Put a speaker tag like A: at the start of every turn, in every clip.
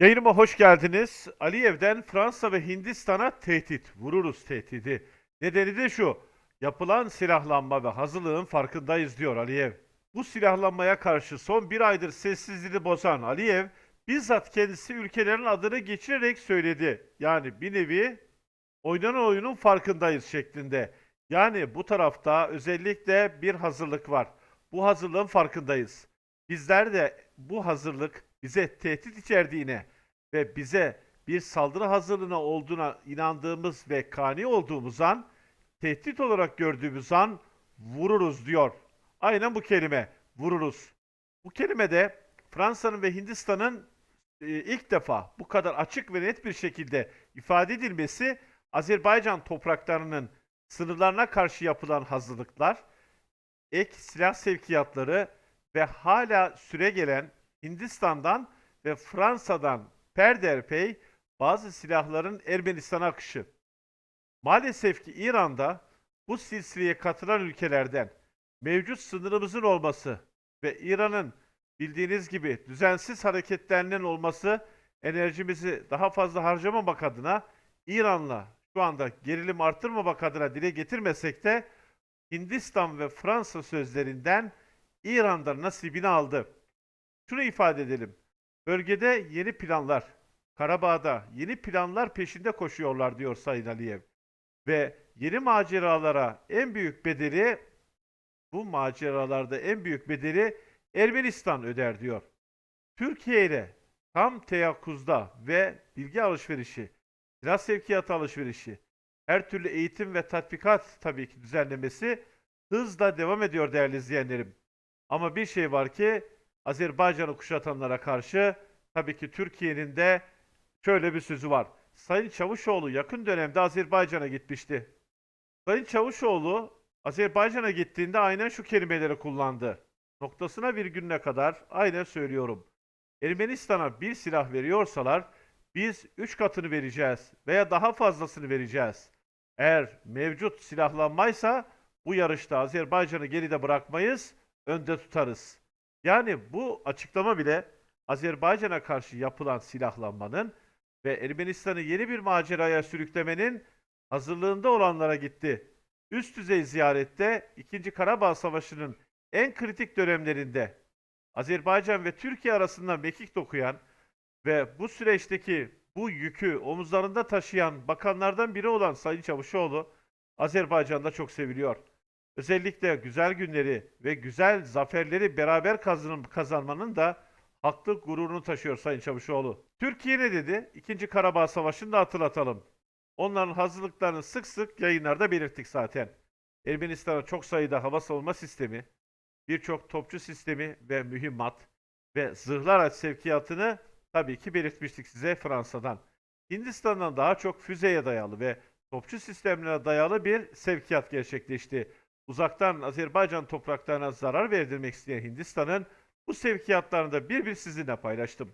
A: Yayınıma hoş geldiniz. Aliyev'den Fransa ve Hindistan'a tehdit, vururuz tehdidi. Nedeni de şu, yapılan silahlanma ve hazırlığın farkındayız diyor Aliyev. Bu silahlanmaya karşı son bir aydır sessizliğini bozan Aliyev, bizzat kendisi ülkelerin adını geçirerek söyledi. Yani bir nevi oynanan oyunun farkındayız şeklinde. Yani bu tarafta özellikle bir hazırlık var. Bu hazırlığın farkındayız. Bizler de bu hazırlık bize tehdit içerdiğine ve bize bir saldırı hazırlığına olduğuna inandığımız ve kani olduğumuz an, tehdit olarak gördüğümüz an vururuz diyor. Aynen bu kelime, vururuz. Bu kelime de Fransa'nın ve Hindistan'ın e, ilk defa bu kadar açık ve net bir şekilde ifade edilmesi Azerbaycan topraklarının sınırlarına karşı yapılan hazırlıklar, ek silah sevkiyatları ve hala süre gelen Hindistan'dan ve Fransa'dan perderpey bazı silahların Ermenistan'a akışı. Maalesef ki İran'da bu silsileye katılan ülkelerden mevcut sınırımızın olması ve İran'ın bildiğiniz gibi düzensiz hareketlerinin olması enerjimizi daha fazla harcamamak adına İran'la şu anda gerilim arttırmamak adına dile getirmesek de Hindistan ve Fransa sözlerinden İran'da nasibini aldı. Şunu ifade edelim. Bölgede yeni planlar, Karabağ'da yeni planlar peşinde koşuyorlar diyor Sayın Aliyev. Ve yeni maceralara en büyük bedeli bu maceralarda en büyük bedeli Ermenistan öder diyor. Türkiye ile tam teyakkuzda ve bilgi alışverişi, silah sevkiyatı alışverişi, her türlü eğitim ve tatbikat tabii ki düzenlemesi hızla devam ediyor değerli izleyenlerim. Ama bir şey var ki Azerbaycan'ı kuşatanlara karşı tabii ki Türkiye'nin de şöyle bir sözü var. Sayın Çavuşoğlu yakın dönemde Azerbaycan'a gitmişti. Sayın Çavuşoğlu Azerbaycan'a gittiğinde aynen şu kelimeleri kullandı. Noktasına virgülüne kadar aynen söylüyorum. Ermenistan'a bir silah veriyorsalar biz 3 katını vereceğiz veya daha fazlasını vereceğiz. Eğer mevcut silahlanmaysa bu yarışta Azerbaycan'ı geride bırakmayız, önde tutarız. Yani bu açıklama bile Azerbaycan'a karşı yapılan silahlanmanın ve Ermenistan'ı yeni bir maceraya sürüklemenin hazırlığında olanlara gitti. Üst düzey ziyarette 2. Karabağ Savaşı'nın en kritik dönemlerinde Azerbaycan ve Türkiye arasında mekik dokuyan ve bu süreçteki bu yükü omuzlarında taşıyan bakanlardan biri olan Sayın Çavuşoğlu Azerbaycan'da çok seviliyor. Özellikle güzel günleri ve güzel zaferleri beraber kazanmanın da haklı gururunu taşıyor Sayın Çavuşoğlu. Türkiye ne dedi? İkinci Karabağ Savaşı'nı da hatırlatalım. Onların hazırlıklarını sık sık yayınlarda belirttik zaten. Ermenistan'a çok sayıda hava savunma sistemi, birçok topçu sistemi ve mühimmat ve zırhlı araç sevkiyatını tabii ki belirtmiştik size Fransa'dan. Hindistan'dan daha çok füzeye dayalı ve topçu sistemlerine dayalı bir sevkiyat gerçekleşti. Uzaktan Azerbaycan topraklarına zarar verdirmek isteyen Hindistan'ın bu sevkiyatlarını da bir bir sizinle paylaştım.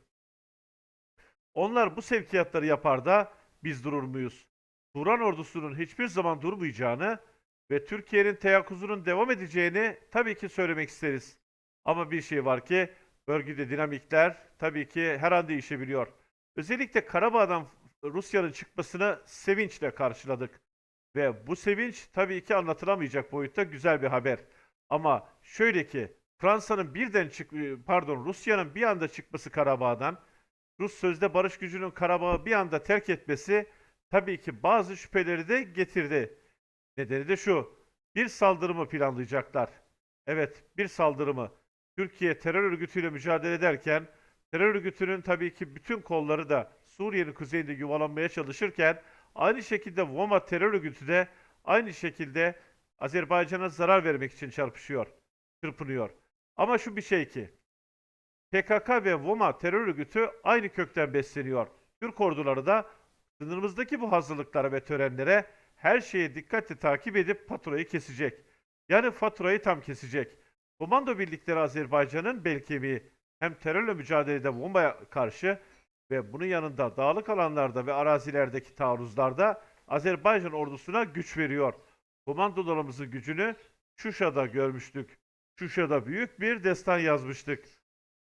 A: Onlar bu sevkiyatları yapar da biz durur muyuz? Turan ordusunun hiçbir zaman durmayacağını ve Türkiye'nin teyakkuzunun devam edeceğini tabii ki söylemek isteriz. Ama bir şey var ki bölgede dinamikler tabii ki her an değişebiliyor. Özellikle Karabağ'dan Rusya'nın çıkmasını sevinçle karşıladık. Ve bu sevinç tabii ki anlatılamayacak boyutta güzel bir haber. Ama şöyle ki Fransa'nın birden çık pardon Rusya'nın bir anda çıkması Karabağ'dan Rus sözde barış gücünün Karabağ'ı bir anda terk etmesi tabii ki bazı şüpheleri de getirdi. Nedeni de şu. Bir saldırımı planlayacaklar. Evet, bir saldırımı. Türkiye terör örgütüyle mücadele ederken terör örgütünün tabii ki bütün kolları da Suriye'nin kuzeyinde yuvalanmaya çalışırken aynı şekilde Voma terör örgütü de aynı şekilde Azerbaycan'a zarar vermek için çarpışıyor, çırpınıyor. Ama şu bir şey ki PKK ve Voma terör örgütü aynı kökten besleniyor. Türk orduları da sınırımızdaki bu hazırlıklara ve törenlere her şeyi dikkatli takip edip faturayı kesecek. Yani faturayı tam kesecek. Komando birlikleri Azerbaycan'ın bel kemiği hem terörle mücadelede bombaya karşı ve bunun yanında dağlık alanlarda ve arazilerdeki taarruzlarda Azerbaycan ordusuna güç veriyor. Komandolarımızın gücünü Şuşa'da görmüştük. Şuşa'da büyük bir destan yazmıştık.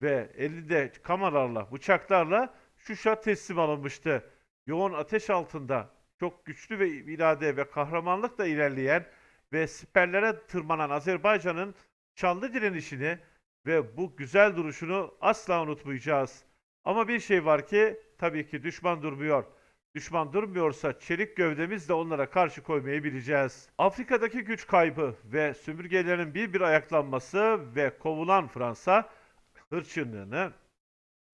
A: Ve elinde kameralarla, bıçaklarla Şuşa teslim alınmıştı. Yoğun ateş altında çok güçlü ve irade ve kahramanlıkla ilerleyen ve siperlere tırmanan Azerbaycan'ın şanlı direnişini ve bu güzel duruşunu asla unutmayacağız. Ama bir şey var ki tabii ki düşman durmuyor. Düşman durmuyorsa çelik gövdemizle onlara karşı koymayı bileceğiz. Afrika'daki güç kaybı ve sömürgelerin bir bir ayaklanması ve kovulan Fransa hırçınlığını,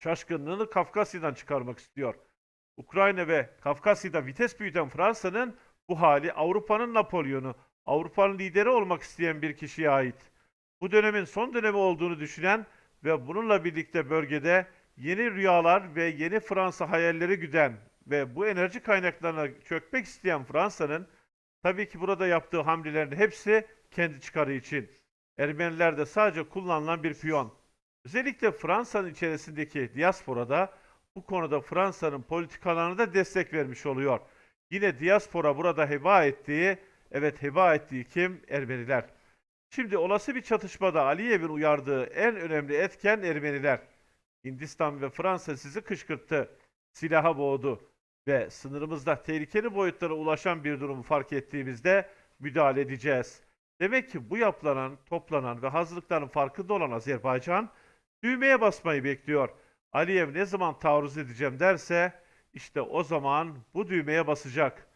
A: şaşkınlığını Kafkasya'dan çıkarmak istiyor. Ukrayna ve Kafkasya'da vites büyüten Fransa'nın bu hali Avrupa'nın Napolyon'u, Avrupa'nın lideri olmak isteyen bir kişiye ait. Bu dönemin son dönemi olduğunu düşünen ve bununla birlikte bölgede yeni rüyalar ve yeni Fransa hayalleri güden ve bu enerji kaynaklarına çökmek isteyen Fransa'nın tabii ki burada yaptığı hamlelerin hepsi kendi çıkarı için. Ermeniler de sadece kullanılan bir piyon. Özellikle Fransa'nın içerisindeki diasporada bu konuda Fransa'nın politikalarına da destek vermiş oluyor. Yine diaspora burada heba ettiği, evet heba ettiği kim? Ermeniler. Şimdi olası bir çatışmada Aliyev'in uyardığı en önemli etken Ermeniler. Hindistan ve Fransa sizi kışkırttı, silaha boğdu ve sınırımızda tehlikeli boyutlara ulaşan bir durumu fark ettiğimizde müdahale edeceğiz. Demek ki bu yapılanan, toplanan ve hazırlıkların farkında olan Azerbaycan düğmeye basmayı bekliyor. Aliyev ne zaman taarruz edeceğim derse işte o zaman bu düğmeye basacak.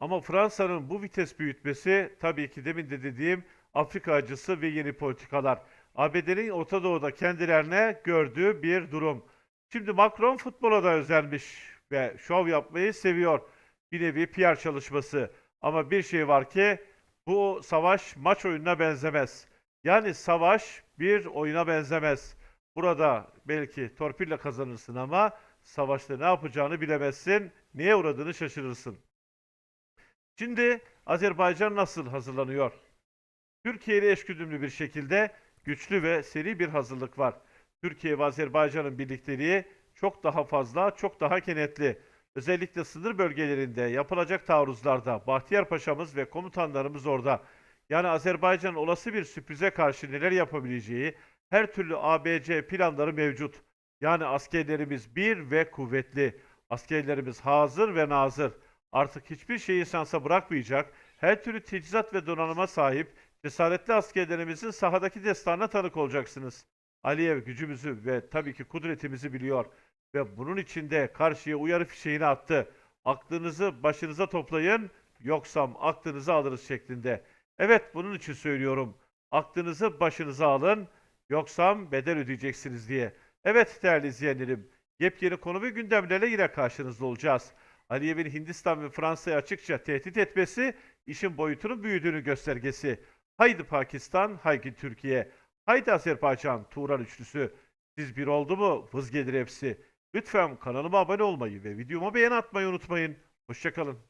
A: Ama Fransa'nın bu vites büyütmesi tabii ki demin de dediğim Afrika acısı ve yeni politikalar. ABD'nin Orta Doğu'da kendilerine gördüğü bir durum. Şimdi Macron futbola da özenmiş ve şov yapmayı seviyor. Bir nevi PR çalışması. Ama bir şey var ki bu savaş maç oyununa benzemez. Yani savaş bir oyuna benzemez. Burada belki torpille kazanırsın ama savaşta ne yapacağını bilemezsin. Neye uğradığını şaşırırsın. Şimdi Azerbaycan nasıl hazırlanıyor? Türkiye ile eşgüdümlü bir şekilde güçlü ve seri bir hazırlık var. Türkiye ve Azerbaycan'ın birlikteliği çok daha fazla, çok daha kenetli. Özellikle sınır bölgelerinde yapılacak taarruzlarda Bahtiyar Paşa'mız ve komutanlarımız orada. Yani Azerbaycan'ın olası bir sürprize karşı neler yapabileceği her türlü ABC planları mevcut. Yani askerlerimiz bir ve kuvvetli. Askerlerimiz hazır ve nazır. Artık hiçbir şeyi şansa bırakmayacak, her türlü teçhizat ve donanıma sahip cesaretli askerlerimizin sahadaki destanına tanık olacaksınız. Aliyev gücümüzü ve tabii ki kudretimizi biliyor ve bunun içinde karşıya uyarı fişeğini attı. Aklınızı başınıza toplayın, yoksam aklınızı alırız şeklinde. Evet bunun için söylüyorum. Aklınızı başınıza alın, yoksam bedel ödeyeceksiniz diye. Evet değerli izleyenlerim, yepyeni konu ve gündemlerle yine karşınızda olacağız. Aliyev'in Hindistan ve Fransa'yı açıkça tehdit etmesi işin boyutunun büyüdüğünü göstergesi. Haydi Pakistan, haydi Türkiye, haydi Azerbaycan, Turan üçlüsü. Siz bir oldu mu vız gelir hepsi. Lütfen kanalıma abone olmayı ve videoma beğeni atmayı unutmayın. Hoşçakalın.